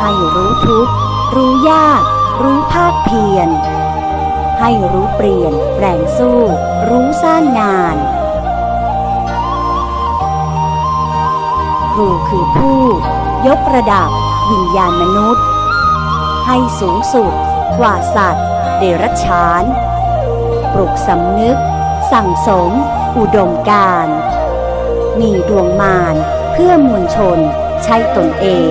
ให้รู้ทุก รู้ยาก รู้ภาคเพียร ให้รู้เปลี่ยน แปลงสู้ รู้สร้างงาน ครูคือผู้ ยกระดับ วิญญาณมนุษย์ ให้สูงสุด กว่าสัตว์ เดรัจฉาน ปลุกสำนึก สั่งสม อุดมการมีดวงมารเพื่อมวลชนใช้ตนเอง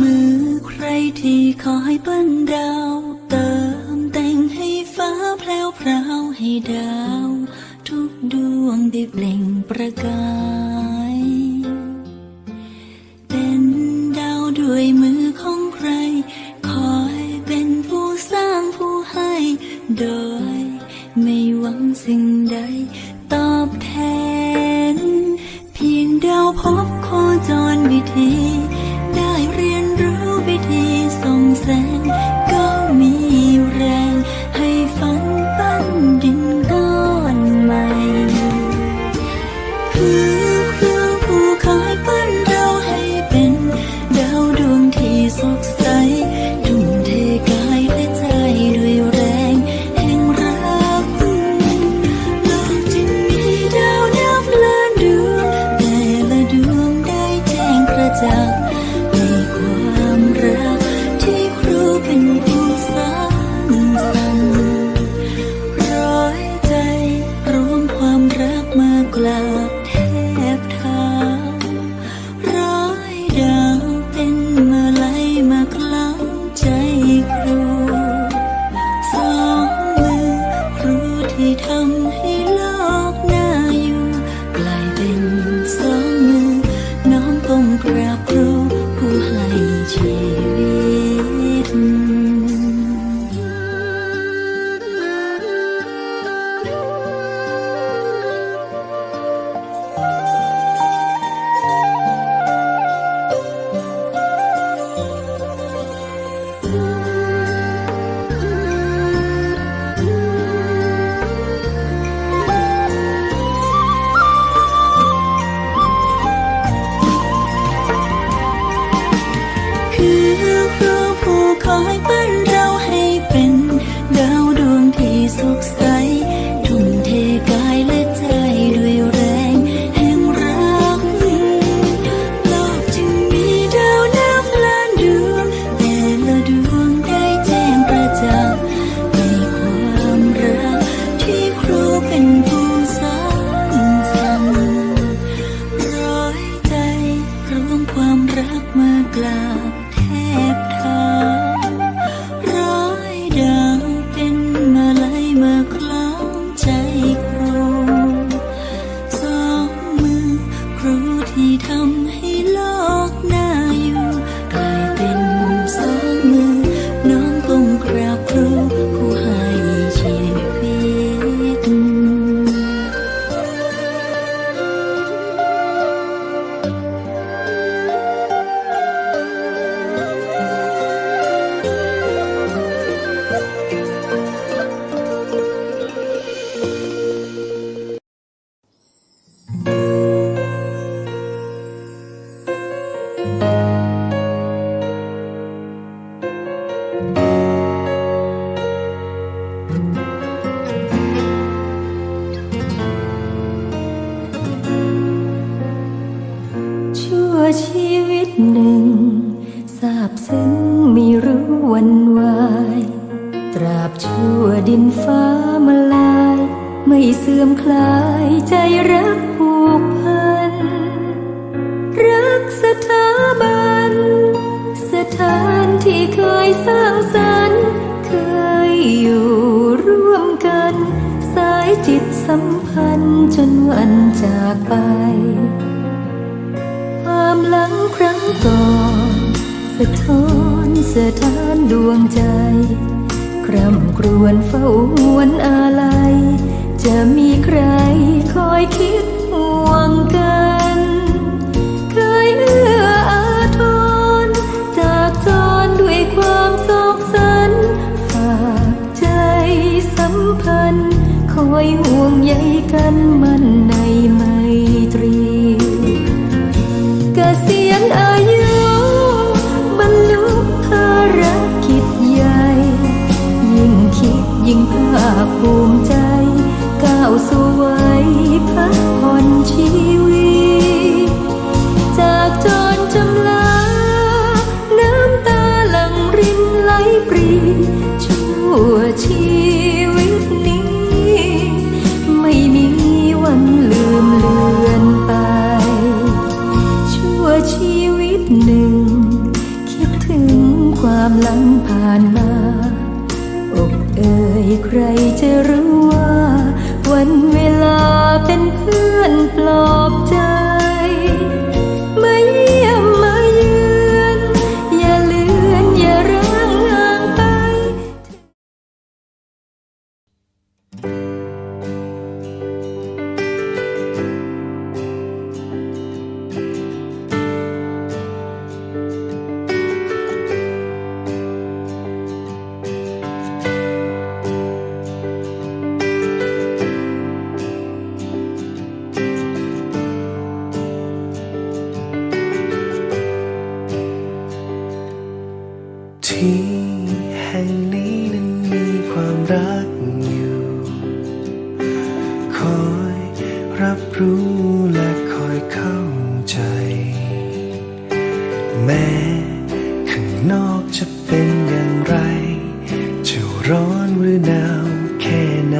มือใครที่คอยปั้นดาว เติมแต่งให้ฟ้าแพรวพราวให้ดาว ทุกดวงได้เปล่งประกายเป็นดาวด้วยมือของใคร คอยเป็นผู้สร้างผู้ให้ โดยไม่หวังสิ่ง ตราบชั่วดินฟ้ามาลาย ไม่เสื่อมคลายใจรักผูกพัน รักสถาบัน สถานที่เคยสร้างสรรค์เคยอยู่ร่วมกัน สายจิตสัมพันธ์จนวันจากไป ความหลังครั้งก่อน สะท้อนสะท้านดวงใจ ร่ำครวญเฝ้าวนอาลัย จะมีใครคอยคิดห่วงกัน เคยเอื้ออาทรจากจรด้วยความโศกสัน ฝากใจสัมพันธ์ คอยห่วงใย ปรี กจะเป็นอย่างไร จะร้อนหรือหนาวแค่ไหน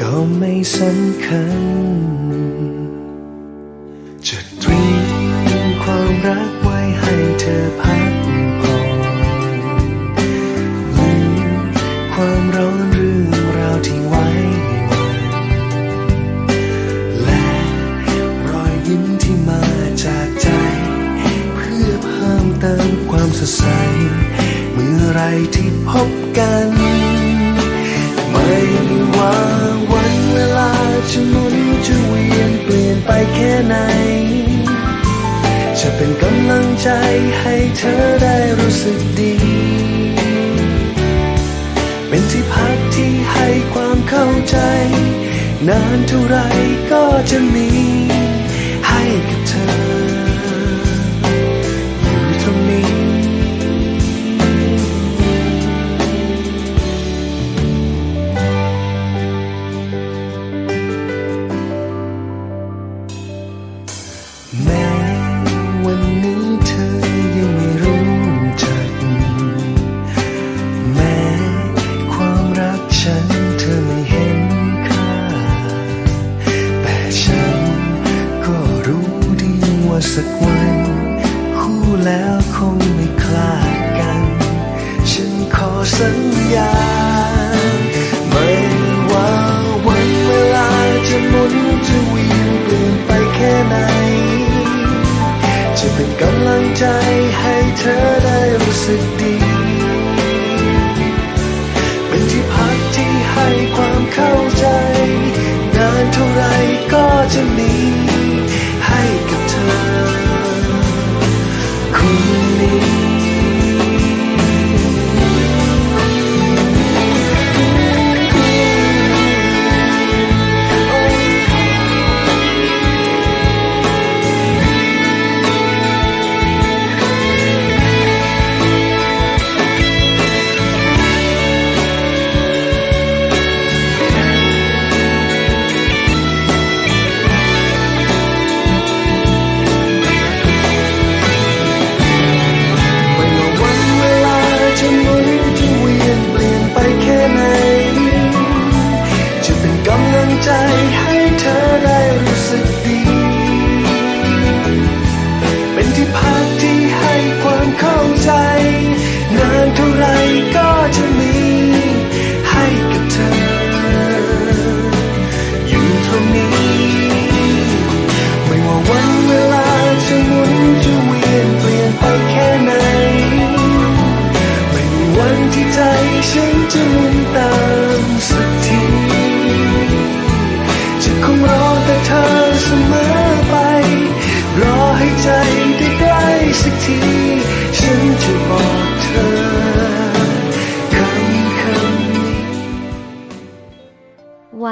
ก็ไม่สำคัญ ดใส เมื่อไรที่พบกัน ไม่ว่าวันเวลาจะหมุนจะเวียนเปลี่ยนไปแค่ไหน จะเป็นกำลังใจให้เธอได้รู้สึกดี เป็นที่พักที่ให้ความเข้าใจ นานเท่าไรก็จะมี ให้กับเธอ จะเป็นกำลังใจให้เธอได้รู้สึกดี เป็นที่พักที่ให้ความเข้าใจ นานเท่าไรก็จะมี